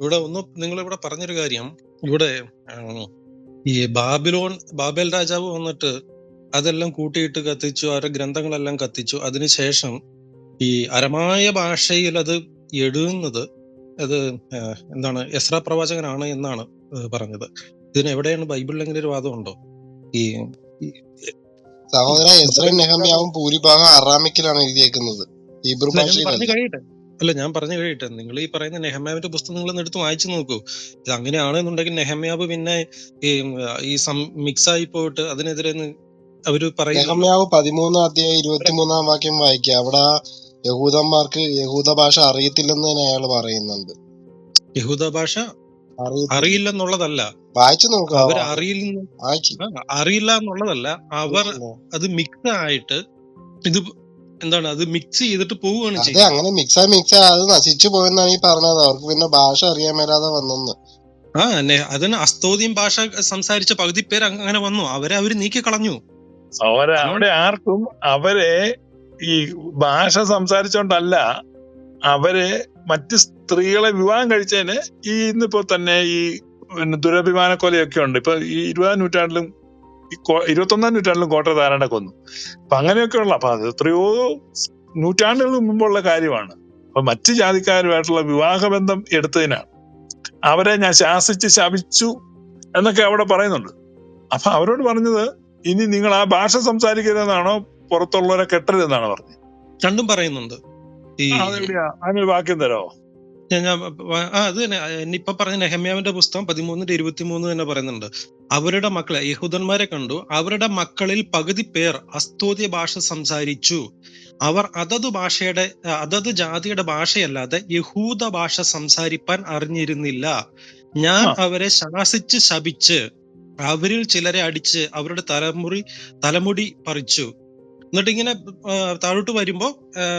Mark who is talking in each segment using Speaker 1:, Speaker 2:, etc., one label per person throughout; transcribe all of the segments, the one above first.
Speaker 1: ഇവിടെ ഒന്ന് നിങ്ങൾ ഇവിടെ പറഞ്ഞൊരു കാര്യം. ഇവിടെ ഈ ബാബിലോൺ ബാബേൽ രാജാവ് വന്നിട്ട് അതെല്ലാം കൂട്ടിയിട്ട് കത്തിച്ചു അവരുടെ ഗ്രന്ഥങ്ങളെല്ലാം കത്തിച്ചു. അതിനുശേഷം ഈ അരമായ ഭാഷയിൽ അത് എഴുതുന്നത് അത് എന്താണ് എസ്ര പ്രവാചകനാണ് എന്നാണ് പറഞ്ഞത്. ഇതിന് എവിടെയാണ് ബൈബിളിൽ എങ്ങനെ ഒരു വാദമുണ്ടോ? ഈ ഈ-
Speaker 2: സഹോദര എസ്രയും നെഹമ്യാവും ഭൂരിഭാഗം അറാമിക്കിലാണ് എഴുതിയേക്കുന്നത്.
Speaker 1: പറഞ്ഞു കഴിയട്ടെ. അല്ല ഞാൻ പറഞ്ഞു കഴിയട്ടെ നിങ്ങൾ ഈ പറയുന്ന നെഹമ്യാവിന്റെ പുസ്തകം നിങ്ങൾ എടുത്ത് വായിച്ചു നോക്കൂ. ഇത് അങ്ങനെയാണെന്നുണ്ടെങ്കിൽ നെഹമ്യാവ് പിന്നെ ഈ മിക്സ് ആയി പോയിട്ട് അതിനെതിരെ അവർ പറയുന്നു.
Speaker 2: നെഹമ്യാവ് പതിമൂന്നാം അധ്യായം ഇരുപത്തിമൂന്നാം വാക്യം വായിക്കുക. അവിടെ യഹൂദന്മാർക്ക് യഹൂദ ഭാഷ അറിയത്തില്ലെന്ന് തന്നെ അയാൾ പറയുന്നുണ്ട്.
Speaker 1: യഹൂദ ഭാഷ അറിയില്ലെന്നുള്ളതല്ല.
Speaker 2: വായിച്ചു നോക്കുക
Speaker 1: അവർ അറിയില്ല അറിയില്ല എന്നുള്ളതല്ല. അവർ അത് മിക്സ് ആയിട്ട് ഇത് എന്താണ് അത് മിക്സ് ചെയ്തിട്ട് പോവുകയാണ്
Speaker 2: അതെ അങ്ങനെ മിക്സ് ആയി മിക്സ് ആയി. അത് നശിച്ചു പോയെന്നാണ് ഈ പറഞ്ഞത്. അവർക്ക് പിന്നെ ഭാഷ അറിയാൻ മേലാതെ വന്നെന്ന്.
Speaker 1: ആ അല്ലെ അതിന് അസ്തോദ്യം ഭാഷ സംസാരിച്ച പകുതി പേര് അങ്ങനെ വന്നു. അവരെ അവർ നീക്കി കളഞ്ഞു.
Speaker 3: അവരെ അവിടെ ആർക്കും അവരെ ഈ ഭാഷ സംസാരിച്ചോണ്ടല്ല അവരെ മറ്റ് സ്ത്രീകളെ വിവാഹം കഴിച്ചതിന് ഈ ഇന്നിപ്പോ തന്നെ ഈ പിന്നെ ദുരഭിമാന കൊലയൊക്കെ ഉണ്ട്. ഇപ്പൊ ഈ ഇരുപതാം നൂറ്റാണ്ടിലും ഇരുപത്തൊന്നാം നൂറ്റാണ്ടിലും കോട്ട ധാരാളം കൊന്നു. അപ്പൊ അങ്ങനെയൊക്കെ ഉള്ള അപ്പൊ അത് എത്രയോ നൂറ്റാണ്ടുകൾ മുമ്പുള്ള കാര്യമാണ്. അപ്പൊ മറ്റു ജാതിക്കാരുമായിട്ടുള്ള വിവാഹബന്ധം എടുത്തതിനാണ്. അവരെ ഞാൻ ശാസിച്ച് ശപിച്ചു എന്നൊക്കെ അവിടെ പറയുന്നുണ്ട്. അപ്പൊ അവരോട് പറഞ്ഞത് ഇനി നിങ്ങൾ ആ ഭാഷ സംസാരിക്കരുതെന്നാണോ? പുറത്തുള്ളവരെ കെട്ടരുതെന്നാണോ പറഞ്ഞത്?
Speaker 1: രണ്ടും പറയുന്നുണ്ട്.
Speaker 3: അതിനൊരു വാക്യം തരാമോ
Speaker 1: ഞാൻ ആ അത് തന്നെ. ഇപ്പൊ പറഞ്ഞ നെഹമ്യാവിന്റെ പുസ്തകം പതിമൂന്നിന്റെ ഇരുപത്തിമൂന്ന് തന്നെ പറയുന്നുണ്ട്. അവരുടെ മക്കളെ യഹൂദന്മാരെ കണ്ടു. അവരുടെ മക്കളിൽ പകുതി പേർ അസ്തോദ്യ ഭാഷ സംസാരിച്ചു. അവർ അതത് ഭാഷയുടെ അതത് ജാതിയുടെ ഭാഷയല്ലാതെ യഹൂദ ഭാഷ സംസാരിപ്പാൻ അറിഞ്ഞിരുന്നില്ല. ഞാൻ അവരെ ശാസിച്ച് ശപിച്ച് അവരിൽ ചിലരെ അടിച്ച് അവരുടെ തലമുറി തലമുടി പറിച്ചു. എന്നിട്ട് ഇങ്ങനെ താഴോട്ട് വരുമ്പോ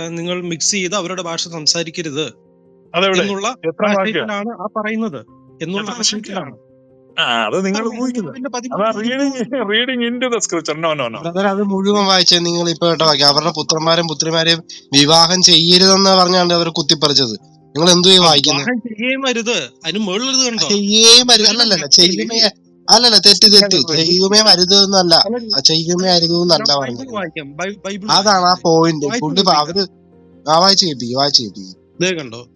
Speaker 1: നിങ്ങൾ മിക്സ് ചെയ്ത് അവരുടെ ഭാഷ സംസാരിക്കരുത്. എന്നുള്ള ആശയത്തിലാണ് ആ പറയുന്നത്. എന്നുള്ള ആശയത്തിലാണ്.
Speaker 3: ആ അത് നിങ്ങൾ reading reading in the scripture no no no
Speaker 2: അത് മുഴുവൻ വായിച്ചത് നിങ്ങൾ ഇപ്പൊ കേട്ടോ അവരുടെ പുത്രന്മാരും പുത്രിമാരെയും വിവാഹം ചെയ്യരുതെന്ന് പറഞ്ഞാണ് അവർ കുത്തിപ്പറിച്ചത്. നിങ്ങൾ എന്തു വായിക്കുന്നത്
Speaker 1: വിവാഹം അതിന് മുകളിലത് കണ്ടോ?
Speaker 2: ചെയ്യേ മരുത് അല്ലല്ല ചെയ്യുമേ അല്ലല്ല തെറ്റ് തെറ്റ്. ചെയ്യുമേ അരുത് എന്നല്ല. ആ ചെയ്യുമേ അരുത് എന്നല്ല പറഞ്ഞത്.
Speaker 1: വായിക്കാം. ബൈ- ബൈബിൾ
Speaker 2: അതാണ് ആ പോയിന്റ്
Speaker 1: ഫുഡ്
Speaker 2: അവർ ആ വായിച്ചു കേൾപ്പിക്കും വായിച്ചു കേൾപ്പിക്കും
Speaker 1: കണ്ടോ.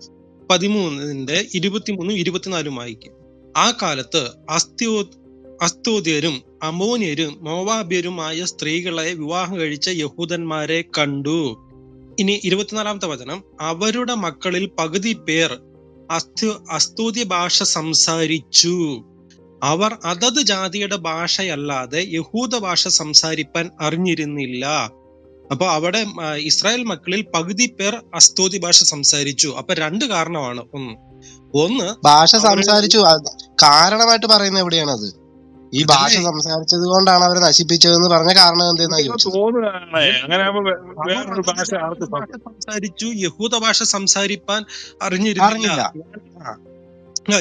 Speaker 1: പതിമൂന്നിന്റെ ഇരുപത്തിമൂന്നും ഇരുപത്തിനാലും വായിക്കും. ആ കാലത്ത് അസ്ഥിയോ അസ്തോദ്യരും അമോന്യരും മോവാബ്യരുമായ സ്ത്രീകളെ വിവാഹം കഴിച്ച യഹൂദന്മാരെ കണ്ടു. ഇനി ഇരുപത്തിനാലാമത്തെ വചനം. അവരുടെ മക്കളിൽ പകുതി പേർ അസ്തു അസ്തോദ്യ ഭാഷ സംസാരിച്ചു. അവർ അതത് ജാതിയുടെ ഭാഷയല്ലാതെ യഹൂദ ഭാഷ സംസാരിപ്പാൻ അറിഞ്ഞിരുന്നില്ല. അപ്പൊ അവിടെ ഇസ്രായേൽ മക്കളിൽ പകുതി പേർ അസ്തോതി ഭാഷ സംസാരിച്ചു. അപ്പൊ രണ്ട് കാരണമാണ്. ഒന്ന് ഒന്ന്
Speaker 2: ഭാഷ സംസാരിച്ചു. കാരണമായിട്ട് പറയുന്നത് അത് ഈ ഭാഷ? സംസാരിച്ചത് കൊണ്ടാണ് അവരെ നശിപ്പിച്ചതെന്ന് പറഞ്ഞ കാരണം എന്തെന്നാ
Speaker 3: എനിക്കൊന്ന്
Speaker 2: ചോദിച്ചത്?
Speaker 3: തോന്നുകയാണ്. അങ്ങനെ ആവുമ്പോ വേ-
Speaker 1: അവർ
Speaker 3: ഭാഷ ആർക്ക്
Speaker 1: സംസാരിച്ചു. യഹൂദ ഭാഷ സംസാരിപ്പാൻ അറിഞ്ഞിരുന്നില്ല.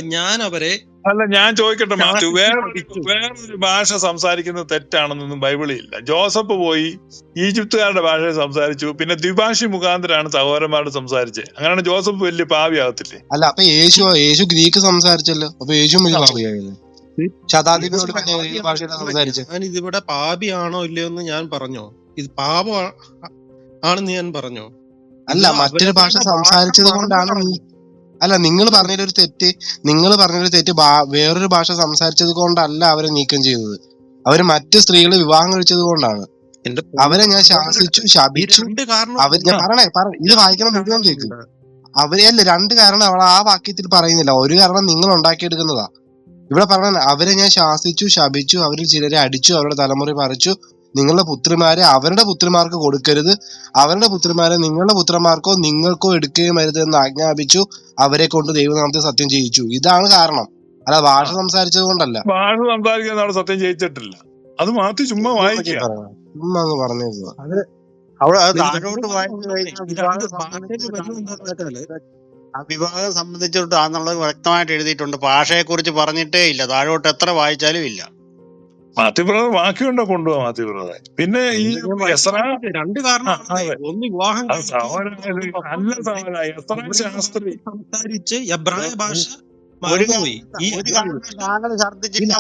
Speaker 1: ഞാൻ അവരെ
Speaker 3: അല്ല ഞാൻ ചോദിക്കട്ടെ മാത്യു വേറൊരു വേറൊരു ഭാഷ സംസാരിക്കുന്നത് തെറ്റാണെന്നൊന്നും ബൈബിളിൽ ഇല്ല ജോസഫ് പോയി ഈജിപ്തുകാരുടെ ഭാഷ സംസാരിച്ചു. പിന്നെ ദ്വിഭാഷി മുഖാന്തരാണ് സഹോദരന്മാരോട് സംസാരിച്ചത് അങ്ങനെയാണ് ജോസഫ് വലിയ പാവിയാകത്തില്ലേ
Speaker 2: അല്ല അപ്പൊ യേശു യേശു ഗ്രീക്ക് സംസാരിച്ചല്ലോ. അപ്പൊ യേശു വലിയ പാപിയായില്ലേ ശതാധിപനോട് ഭാഷയിലാണ് സംസാരിച്ചത്.
Speaker 1: ഞാൻ ഇതിവിടെ പാപിയാണോ ഇല്ലയോ എന്ന് ഞാൻ പറഞ്ഞോ? ഇത് പാപം ആണെന്ന് ഞാൻ പറഞ്ഞോ?
Speaker 2: അല്ല മറ്റൊരു ഭാഷ സംസാരിച്ചത് കൊണ്ടാണ്. അല്ല നിങ്ങൾ പറഞ്ഞൊരു തെറ്റ് നിങ്ങൾ പറഞ്ഞൊരു തെറ്റ് വേറൊരു ഭാഷ സംസാരിച്ചത് കൊണ്ടല്ല അവരെ നീക്കം ചെയ്തത്. അവർ മറ്റു സ്ത്രീകൾ വിവാഹം കഴിച്ചത് കൊണ്ടാണ്. അവരെ ഞാൻ ശാസിച്ചു ശപിച്ചു. അവർ ഞാൻ പറയണേ പറ ഇത് വായിക്കണം മുഴുവൻ കേക്ക് അവരെ അല്ല രണ്ട് കാരണം അവൾ ആ വാക്യത്തിൽ പറയുന്നില്ല. ഒരു കാരണം നിങ്ങൾ ഉണ്ടാക്കിയെടുക്കുന്നതാ. ഇവിടെ പറഞ്ഞ അവരെ ഞാൻ ശാസിച്ചു ശപിച്ചു അവരിൽ ചിലരെ അടിച്ചു അവരുടെ തലമുറ പറിച്ചു നിങ്ങളുടെ പുത്രിമാരെ അവരുടെ പുത്രിമാർക്ക് കൊടുക്കരുത്. അവരുടെ പുത്രിമാരെ നിങ്ങളുടെ പുത്രന്മാർക്കോ നിങ്ങൾക്കോ എടുക്കുകയും അരുത് എന്ന് ആജ്ഞാപിച്ചു അവരെ കൊണ്ട് ദൈവനാമത്തെ സത്യം ചെയ്യിച്ചു. ഇതാണ് കാരണം. അല്ല ഭാഷ സംസാരിച്ചത് കൊണ്ടല്ല.
Speaker 3: ഭാഷ സംസാരിക്കുന്ന സത്യം ചെയ്യിച്ചിട്ടില്ല. അത് മാറ്റി ചുമ്മാ വായിക്കുക
Speaker 2: ചുമ്മാ അങ്ങ്
Speaker 4: അത് താഴോട്ട്
Speaker 1: ഇത്
Speaker 4: വിവാഹം
Speaker 1: സംബന്ധിച്ചിട്ട്
Speaker 4: ആ വ്യക്തമായിട്ട് എഴുതിയിട്ടുണ്ട്. ഭാഷയെ കുറിച്ച് പറഞ്ഞിട്ടേ ഇല്ല. താഴോട്ട് എത്ര വായിച്ചാലും ഇല്ല.
Speaker 3: മാത്യു ബ്രദർ ഉണ്ടോ കൊണ്ടുപോവാ മാത്യു ബ്രദറെ പിന്നെ ഈ എസ്ര
Speaker 1: രണ്ട്
Speaker 3: കാരണം
Speaker 1: ഒന്ന് വിവാഹം
Speaker 3: നല്ല ശാസ്ത്രി.
Speaker 1: സംസാരിച്ച് എബ്രായ ഭാഷ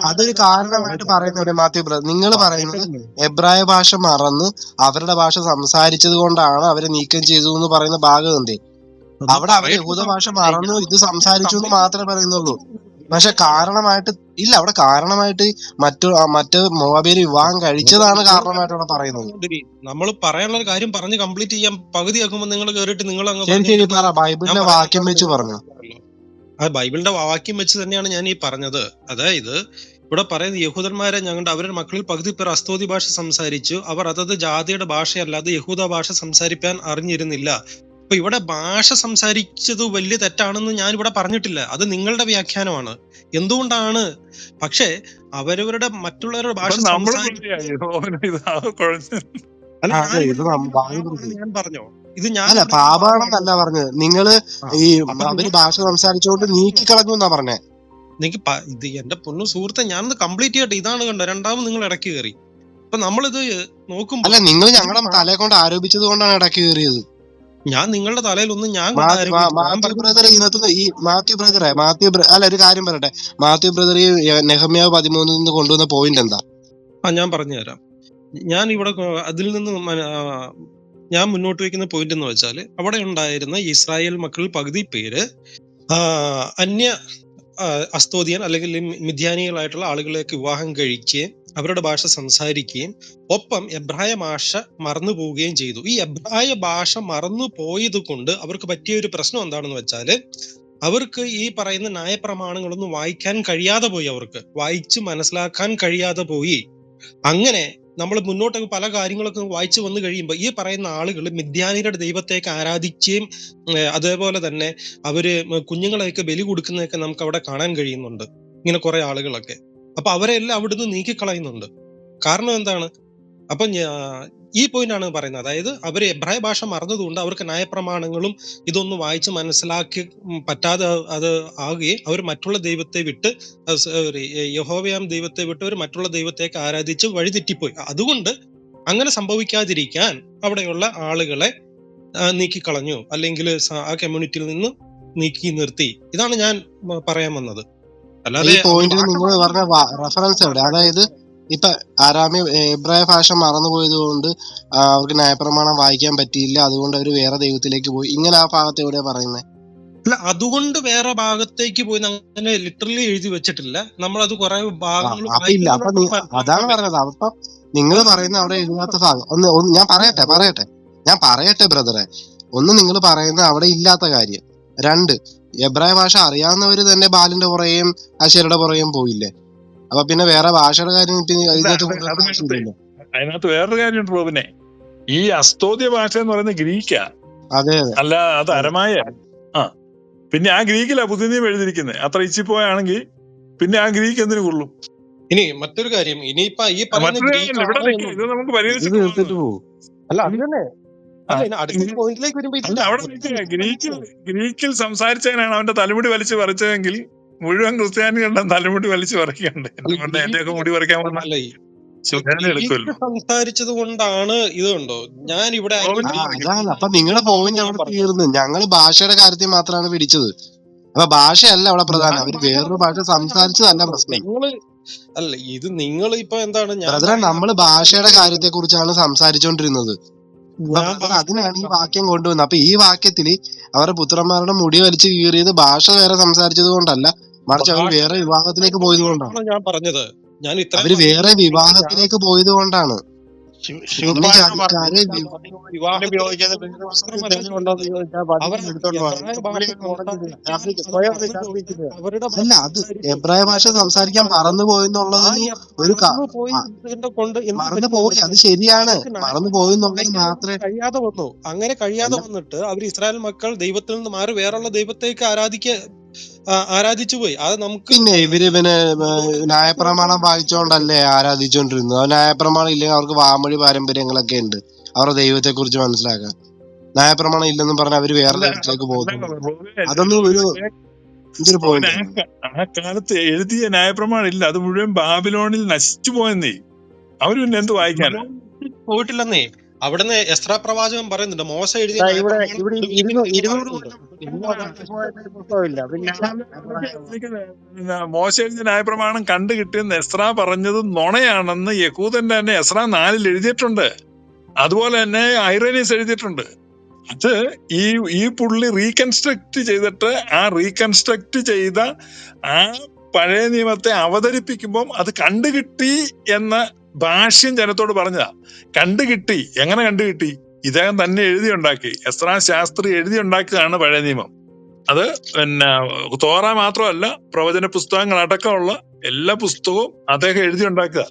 Speaker 2: അതൊരു കാരണമായിട്ട് പറയുന്നത് മാത്യു ബ്രദർ നിങ്ങൾ പറയുന്നത് എബ്രായ ഭാഷ മറന്ന് അവരുടെ ഭാഷ സംസാരിച്ചത് കൊണ്ടാണ് അവരെ നീക്കം ചെയ്തു എന്ന് പറയുന്ന ഭാഗം എന്തേ? അവിടെ അവർ. യഹൂദ ഭാഷ മറന്നു ഇത് സംസാരിച്ചു എന്ന് മാത്രമേ പറയുന്നുള്ളൂ. പക്ഷെ കാരണമായിട്ട് ഇല്ല അവിടെ കാരണമായിട്ട് മറ്റു മറ്റ് മോവാബിയര് വിവാഹം കഴിച്ചതാണ് കാരണമായിട്ട് അവിടെ പറയുന്നത്.
Speaker 1: നമ്മൾ പറയാനുള്ള ഒരു കാര്യം പറഞ്ഞ് കംപ്ലീറ്റ് ചെയ്യാൻ പകുതിയാക്കുമ്പോൾ നിങ്ങൾ കേറിട്ട് നിങ്ങൾ ബൈബിളിന്റെ
Speaker 2: ശരി ശരി
Speaker 1: പറഞ്ഞിട്ട്
Speaker 2: പറ ബൈബിളിലെ വാക്യം വെച്ച് പറഞ്ഞു
Speaker 1: ആ ബൈബിളിന്റെ വാക്യം വെച്ച് തന്നെയാണ് ഞാൻ ഈ പറഞ്ഞത്. അതായത് ഇവിടെ പറയുന്നത് യഹൂദന്മാരെ ഞങ്ങളുടെ അവരുടെ മക്കളിൽ പകുതി പേർ അസ്തോതി ഭാഷ സംസാരിച്ചു. അവർ അതത് ജാതിയുടെ ഭാഷയല്ലാതെ യഹൂദ ഭാഷ സംസാരിക്കാൻ അറിഞ്ഞിരുന്നില്ല. അപ്പൊ ഇവിടെ ഭാഷ സംസാരിച്ചത് വലിയ തെറ്റാണെന്ന് ഞാൻ ഇവിടെ പറഞ്ഞിട്ടില്ല. അത് നിങ്ങളുടെ വ്യാഖ്യാനമാണ്. എന്തുകൊണ്ടാണ്? പക്ഷേ അവരവരുടെ മറ്റുള്ളവരുടെ ഭാഷ ഞാൻ പറഞ്ഞോ? ഇത് ഞാൻ
Speaker 2: അല്ല പാപാണെന്നല്ല പറഞ്ഞത്.
Speaker 1: നിങ്ങൾ
Speaker 2: ഈ അവർ ഭാഷ സംസാരിച്ചുകൊണ്ട് നീക്കി കളഞ്ഞു എന്നാ പറഞ്ഞേ?
Speaker 1: എനിക്ക് ഇത് എന്റെ പൊന്നു സുഹൃത്തെ ഞാനൊന്ന് കംപ്ലീറ്റ് ചെയ്യട്ടെ. ഇതാണ് കണ്ടോ? രണ്ടാമത് നിങ്ങൾ ഇടയ്ക്ക് കയറി. അപ്പൊ നമ്മളിത് നോക്കുമ്പോ
Speaker 2: അല്ല നിങ്ങൾ ഞങ്ങളുടെ തലയെ കൊണ്ട് ആരോപിച്ചത് കൊണ്ടാണ് ഇടയ്ക്ക് കയറിയത്.
Speaker 1: ഞാൻ നിങ്ങളുടെ തലയിൽ ഒന്നും ഞാൻ
Speaker 2: മാത്യു ബ്രദർ ഇന്നത്തെ ഈ മാത്യു ബ്രദറെ മാത്യു ബ്ര- അല്ല ഒരു കാര്യം പറയട്ടെ. മാത്യു ബ്രദർ ഈ നെഹമ്യാവ് പതിമൂന്നിൽ നിന്ന് കൊണ്ടുവന്ന പോയിന്റ് എന്താ?
Speaker 1: ആ ഞാൻ പറഞ്ഞു തരാം. ഞാൻ ഇവിടെ അതിൽ നിന്ന് ഞാൻ മുന്നോട്ട് വയ്ക്കുന്ന പോയിന്റ് എന്ന് വെച്ചാൽ അവിടെ ഉണ്ടായിരുന്ന ഇസ്രായേൽ മക്കളിൽ പകുതി പേര് അന്യ അസ്തോദിയൻ അല്ലെങ്കിൽ മിഥ്യാനികളായിട്ടുള്ള ആളുകളെയൊക്കെ വിവാഹം കഴിക്കുകയും അവരുടെ ഭാഷ സംസാരിക്കുകയും ഒപ്പം എബ്രായ ഭാഷ മറന്നു പോവുകയും ചെയ്തു. ഈ എബ്രായ ഭാഷ മറന്നു പോയത് കൊണ്ട് അവർക്ക് പറ്റിയ ഒരു പ്രശ്നം എന്താണെന്ന് വെച്ചാൽ അവർക്ക് ഈ പറയുന്ന ന്യായപ്രമാണങ്ങളൊന്നും വായിക്കാൻ കഴിയാതെ പോയി അവർക്ക്. വായിച്ച് മനസ്സിലാക്കാൻ കഴിയാതെ പോയി. അങ്ങനെ നമ്മൾ മുന്നോട്ട് പല കാര്യങ്ങളൊക്കെ വായിച്ചു വന്നു കഴിയുമ്പോൾ ഈ പറയുന്ന ആളുകൾ മിഥ്യാനിയുടെ ദൈവത്തേക്ക് ആരാധിക്കുകയും അതേപോലെ തന്നെ അവർ കുഞ്ഞുങ്ങളെയൊക്കെ ബലി കൊടുക്കുന്നതൊക്കെ നമുക്ക് അവിടെ കാണാൻ കഴിയുന്നുണ്ട്. ഇങ്ങനെ കുറെ ആളുകളൊക്കെ. അപ്പൊ അവരെല്ലാം അവിടുന്ന് നീക്കിക്കളയുന്നുണ്ട്. കാരണം എന്താണ്? അപ്പൊ ഈ പോയിന്റ് ആണ് പറയുന്നത്. അതായത് അവർ എബ്രായ ഭാഷ മറന്നതുകൊണ്ട് അവർക്ക് നയപ്രമാണങ്ങളും ഇതൊന്നും വായിച്ച് മനസ്സിലാക്കി പറ്റാതെ അത് ആകുകയും അവർ മറ്റുള്ള ദൈവത്തെ വിട്ട് സോറി യഹോവയാം ദൈവത്തെ വിട്ട് അവർ മറ്റുള്ള ദൈവത്തേക്ക് ആരാധിച്ച് വഴിതെറ്റിപ്പോയി. അതുകൊണ്ട് അങ്ങനെ സംഭവിക്കാതിരിക്കാൻ അവിടെയുള്ള ആളുകളെ നീക്കിക്കളഞ്ഞു. അല്ലെങ്കിൽ ആ കമ്മ്യൂണിറ്റിയിൽ നിന്ന് നീക്കി നിർത്തി. ഇതാണ് ഞാൻ പറയാൻ വന്നത്. അല്ലാതെ
Speaker 2: റെഫറൻസ് എവിടെ? അതായത് ഇപ്പൊ ആരാമ്യ എബ്രായ ഭാഷ മറന്നുപോയത് കൊണ്ട് അവർക്ക് ന്യായപ്രമാണം വായിക്കാൻ പറ്റിയില്ല. അതുകൊണ്ട് അവർ വേറെ ദൈവത്തിലേക്ക് പോയി. ഇങ്ങനെ ആ ഭാഗത്ത് എവിടെയാ പറയുന്നത്
Speaker 1: അല്ല അതുകൊണ്ട് വേറെ ഭാഗത്തേക്ക് പോയി അങ്ങനെ ലിറ്ററലി എഴുതി വെച്ചിട്ടില്ല. നമ്മൾ അത് കുറെ ഭാഗങ്ങൾ
Speaker 2: അതാണ് പറഞ്ഞത്. അപ്പൊ നിങ്ങൾ പറയുന്ന അവിടെ എഴുതാത്ത ഭാഗം. ഒന്ന് ഒന്ന് ഞാൻ പറയട്ടെ പറയട്ടെ. ഞാൻ പറയട്ടെ ബ്രദറെ. ഒന്ന് നിങ്ങൾ പറയുന്ന അവിടെ ഇല്ലാത്ത കാര്യം. രണ്ട് എബ്രായ ഭാഷ അറിയാവുന്നവര് തന്നെ ബാലിന്റെ പുറയും അശരുടെ പുറയും പോയില്ലേ? അപ്പൊ പിന്നെ വേറെ ഭാഷയുടെ കാര്യം ഇതിനകത്ത്
Speaker 3: അതിനകത്ത് വേറൊരു കാര്യമുണ്ട് റോബിനെ. ഈ അസ്തോദ്യ ഭാഷ എന്ന് പറയുന്നത് ഗ്രീക്കാ.
Speaker 2: അതെ അതെ.
Speaker 3: അല്ല അത് അരമായ. ആ. പിന്നെ ആ ഗ്രീക്കിലാ പുതിയ നിയമം എഴുതിയിരിക്കുന്നത് അത്ര ഇച്ചിപ്പോയാണെങ്കിൽ പിന്നെ ആ ഗ്രീക്ക് എന്തിനു കൊള്ളും?
Speaker 1: ഇനി മറ്റൊരു കാര്യം ഇനിയിപ്പോ ഈ
Speaker 3: ഇത് നമുക്ക്
Speaker 1: അല്ല അത് തന്നെ. അല്ല ഇനി അടുത്ത പോയിന്റിലേക്ക് വരുമ്പോ
Speaker 3: അല്ല അവിടെ നിൽക്കുക ഗ്രീക്കിൽ ഗ്രീക്കിൽ സംസാരിച്ചതിനാണ് അവന്റെ തലമുടി വലിച്ചു പറിച്ചതെങ്കിൽ മുഴുവൻ ക്രിസ്ത്യാനികളുടെ തലമുടി വലിച്ചു പറിക്കണ്ടേ അതുകൊണ്ട് എന്റെയൊക്കെ മുടി പറിക്കാൻ എടുക്കുമല്ലോ.
Speaker 1: സംസാരിച്ചത് കൊണ്ടാണ് ഇതുണ്ടോ ഞാൻ ഇവിടെ
Speaker 2: അപ്പൊ നിങ്ങളുടെ പോയിന്റ് അവിടെ തീർന്നു. ഞങ്ങൾ ഭാഷയുടെ കാര്യത്തിൽ മാത്രമാണ് പിടിച്ചത്. അപ്പൊ ഭാഷയല്ല അവിടെ പ്രധാനം. അവർ വേറൊരു ഭാഷ സംസാരിച്ചതല്ല പ്രശ്നം.
Speaker 1: അല്ല ഇത് നിങ്ങൾ ഇപ്പൊ എന്താണ് ഞാൻ
Speaker 2: ബ്രദറെ നമ്മൾ ഭാഷയുടെ കാര്യത്തെ കുറിച്ചാണ് സംസാരിച്ചോണ്ടിരുന്നത്. അപ്പൊ അതിനാണ് ഈ വാക്യം കൊണ്ടുവന്നത്. അപ്പൊ ഈ വാക്യത്തിൽ അവരുടെ പുത്രന്മാരുടെ മുടി വലിച്ചു കീറിയത് ഭാഷ വേറെ സംസാരിച്ചത് കൊണ്ടല്ല മറിച്ച് അവർ വേറെ വിവാഹത്തിലേക്ക് പോയത് കൊണ്ടാണ്
Speaker 1: ഞാൻ പറഞ്ഞത്. ഞാൻ ഇത്ര
Speaker 2: അവർ വേറെ വിവാഹത്തിലേക്ക് പോയത് കൊണ്ടാണ് അല്ല അത് എബ്രായ ഭാഷ സംസാരിക്കാൻ മറന്നു പോയെന്നുള്ളത് ഒരു
Speaker 1: മറന്നു?
Speaker 2: പോയി അത് ശരിയാണ്. മറന്നു പോയെന്നുള്ളത് മാത്രമേ
Speaker 1: കഴിയാതെ വന്നു. അങ്ങനെ കഴിയാതെ വന്നിട്ട് അവർ ഇസ്രായേൽ മക്കൾ ദൈവത്തിൽ നിന്ന് മാറി വേറെയുള്ള ദൈവത്തേക്ക് ആരാധിക്ക ആ, ആരാധിച്ചു പോയി. അത് നമുക്ക്
Speaker 2: പിന്നെ ഇവർ പിന്നെ ന്യായപ്രമാണം വായിച്ചോണ്ടല്ലേ ആരാധിച്ചോണ്ടിരുന്നത്? ആ ന്യായപ്രമാണം ഇല്ലെങ്കിൽ അവർക്ക് വാമൊഴി പാരമ്പര്യങ്ങളൊക്കെ ഉണ്ട്. അവരുടെ ദൈവത്തെ കുറിച്ച് മനസ്സിലാക്കാൻ ന്യായപ്രമാണം ഇല്ലെന്നും പറഞ്ഞ അവർ വേറെ ദൈവത്തിലേക്ക് പോകുന്നു. അതൊന്നും ഒരു ഇതൊരു പോയിന്റ്
Speaker 3: ആ കാലത്ത് എഴുതിയ ന്യായപ്രമാണം ഇല്ല. അത് മുഴുവൻ ബാബിലോണിൽ നശിച്ചു പോയെന്നേ. അവർ പിന്നെ എന്ത് വായിക്കാനാ?
Speaker 1: പോയിട്ടില്ലെന്നേ. അവിടുന്ന് എസ്രാ പ്രവാചകൻ പറയുന്നുണ്ട്. മോശ എഴുതിയ
Speaker 3: മോശം എഴുതിയ ന്യായപ്രമാണം കണ്ടു കിട്ടിയെന്ന് എസ്രാ പറഞ്ഞത് നുണയാണെന്ന് യഹൂദന്റെ തന്നെ എസ്ര നാലിൽ എഴുതിയിട്ടുണ്ട്. അതുപോലെ തന്നെ ഐറനീസ് എഴുതിയിട്ടുണ്ട്. അത് ഈ ഈ പുള്ളി റീകൺസ്ട്രക്ട് ചെയ്തിട്ട് ആ റീകൺസ്ട്രക്ട് ചെയ്ത ആ പഴയ നിയമത്തെ അവതരിപ്പിക്കുമ്പം അത് കണ്ടുകിട്ടി എന്ന ഭാഷ്യം ജനത്തോട് പറഞ്ഞതാ കണ്ടുകിട്ടി എങ്ങനെ കണ്ടുകിട്ടി ഇദ്ദേഹം തന്നെ എഴുതി ഉണ്ടാക്കി. എസ്രാ ശാസ്ത്രി എഴുതി ഉണ്ടാക്കിയതാണ് പഴയ നിയമം. അത് പിന്നെ തോറ മാത്രമല്ല പ്രവചന പുസ്തകങ്ങൾ അടക്കമുള്ള എല്ലാ പുസ്തകവും അദ്ദേഹം എഴുതി ഉണ്ടാക്കുക.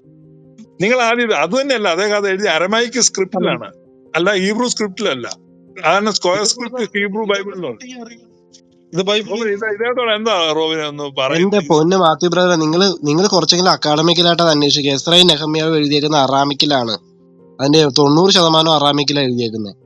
Speaker 3: നിങ്ങൾ ആദ്യം അത് തന്നെയല്ല അദ്ദേഹം അത് എഴുതി അരമൈക്ക് സ്ക്രിപ്റ്റിലാണ്. അല്ല ഹീബ്രു സ്ക്രിപ്റ്റിലല്ല. അതാണ് സ്ക്വയർ സ്ക്രിപ്റ്റ് ഹീബ്രു ബൈബിളിലുണ്ട്.
Speaker 2: എന്റെ പൊന്ന് മാത്യു ബ്രദർ നിങ്ങൾ നിങ്ങൾ കുറച്ചെങ്കിലും അക്കാഡമിക്കലായിട്ട് അന്വേഷിക്കുക എസ്രയും നെഹമ്യാവ് എഴുതിയേക്കുന്ന അറാമിക്കിലാണ്. അതിന്റെ തൊണ്ണൂറ് ശതമാനം അറാമിക്കിലാണ് എഴുതിയേക്കുന്നത്